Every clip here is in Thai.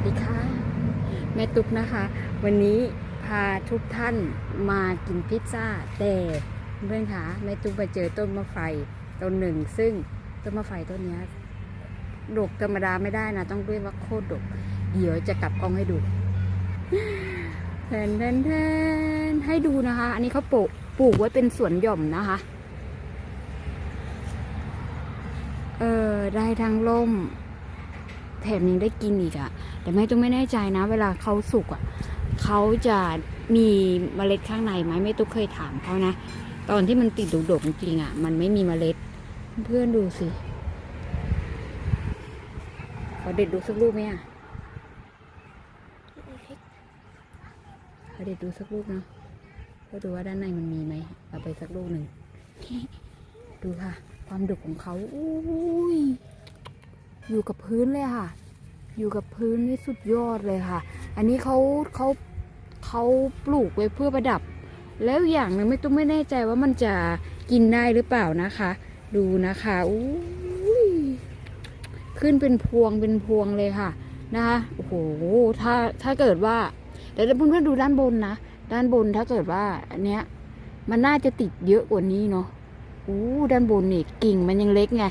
วัสดีค่ะ แม่ตุ๊กนะคะ วันนี้พาทุกท่านมากินพิซซ่า แต่เพื่อนคะแม่ตุ๊กไปเจอต้นมะไฟต้นหนึ่ง ซึ่งต้นมะไฟต้นนี้ดกธรรมดาไม่ได้นะ ต้องเรียกว่าโคตรดก เดี๋ยวจะกลับกล้องให้ดูแทนแทนแทนให้ดูนะคะ อันนี้เขาปลูกปลูกไว้เป็นสวนหย่อมนะคะ เออได้ทั้งร่ม แถมยังได้กินอีกอะแต่แม่ต้องไม่แน่ใจนะ เวลาเขาสุกอะเขาจะมีเมล็ดข้างในไหมไม่ตุ๊กเคยถามเขานะ ตอนที่มันติดดกๆจริงอะมันไม่มีเมล็ด เพื่อนดูสิขอเด็ดดูสักลูกไหมอะขอเด็ดดูสักลูกเนาะก็ดูว่าด้านในมันมีไหมเอาไปสักลูกหนึ่งดูค่ะ ความดุของเขาอุ้ย อยู่กับพื้นเลยค่ะ อยู่กับพื้นนี่สุดยอดเลยค่ะ อันนี้เขาเขาเขาปลูกไว้เพื่อประดับ แล้วอย่างนึงไม่ต้องไม่แน่ใจว่ามันจะกินได้หรือเปล่านะคะ ดูนะคะอุ้ยขึ้นเป็นพวงเป็นพวงเลยค่ะนะคะโอ้โหถ้าถ้าเกิดว่าแต่เพื่อนๆดูด้านบนนะด้านบนถ้าเกิดว่าอันเนี้ยมันน่าจะติดเยอะกว่านี้เนาะอู้ด้านบนนี่กิ่งมันยังเล็กไง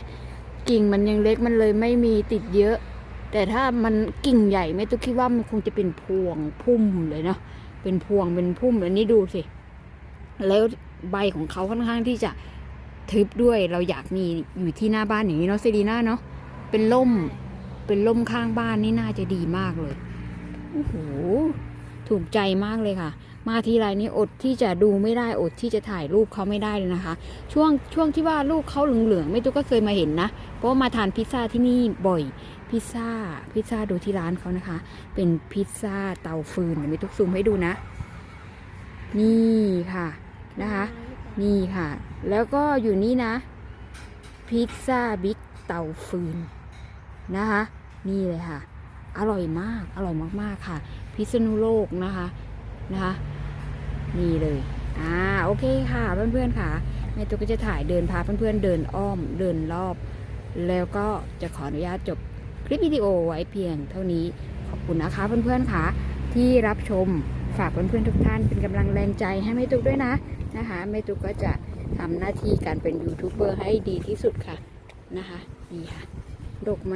กิ่งมันยังเล็กมันเลยไม่มีติดเยอะ แต่ถ้ามันกิ่งใหญ่ไม่ต้องคิดว่ามันคงจะเป็นพวงพุ่มเลยเนาะเป็นพวงเป็นพุ่มอันนี้ดูสิแล้วใบของเขาค่อนข้างที่จะทึบด้วยเราอยากมีอยู่ที่หน้าบ้านอย่างนี้เนาะเซรีน่าเนาะเป็นล่มเป็นล่มข้างบ้านนี่น่าจะดีมากเลยโอ้โหถูกใจมากเลยค่ะ มาทีไรนี่อดที่จะดูไม่ได้อดที่จะถ่ายรูปเขาไม่ได้เลยนะคะ ช่วงช่วงที่ว่าลูกเขาเหลืองๆไม่ตุ๊กก็เคยมาเห็นนะ เพราะว่ามาทานพิซซ่าที่นี่บ่อยพิซซ่าพิซซ่าดูที่ร้านเขานะคะ เป็นพิซซ่าเตาฟืนเดี๋ยวไม่ตุ๊กซูมให้ดูนะ นี่ค่ะนะคะ นี่ค่ะ แล้วก็อยู่นี่นะ พิซซ่าบิ๊กเตาฟืนนะคะ นี่เลยค่ะ อร่อยมาก อร่อยมากๆค่ะ พิษณุโลกนะคะนะคะ นี่เลยอ่าโอเคค่ะเพื่อนๆค่ะแม่ตุ๊กก็จะถ่ายเดินพาเพื่อนๆเดินอ้อมเดินรอบ แล้วก็จะขออนุญาตจบคลิปวิดีโอไว้เพียงเท่านี้ขอบคุณนะคะเพื่อนๆค่ะ ที่รับชมฝากเพื่อนๆทุกท่านเป็นกำลังแรงใจให้แม่ตุ๊กด้วยนะนะคะแม่ตุ๊กก็จะทำหน้าที่การเป็นยูทูบเบอร์ให้ดีที่สุดค่ะนะคะนี่ค่ะดกไหม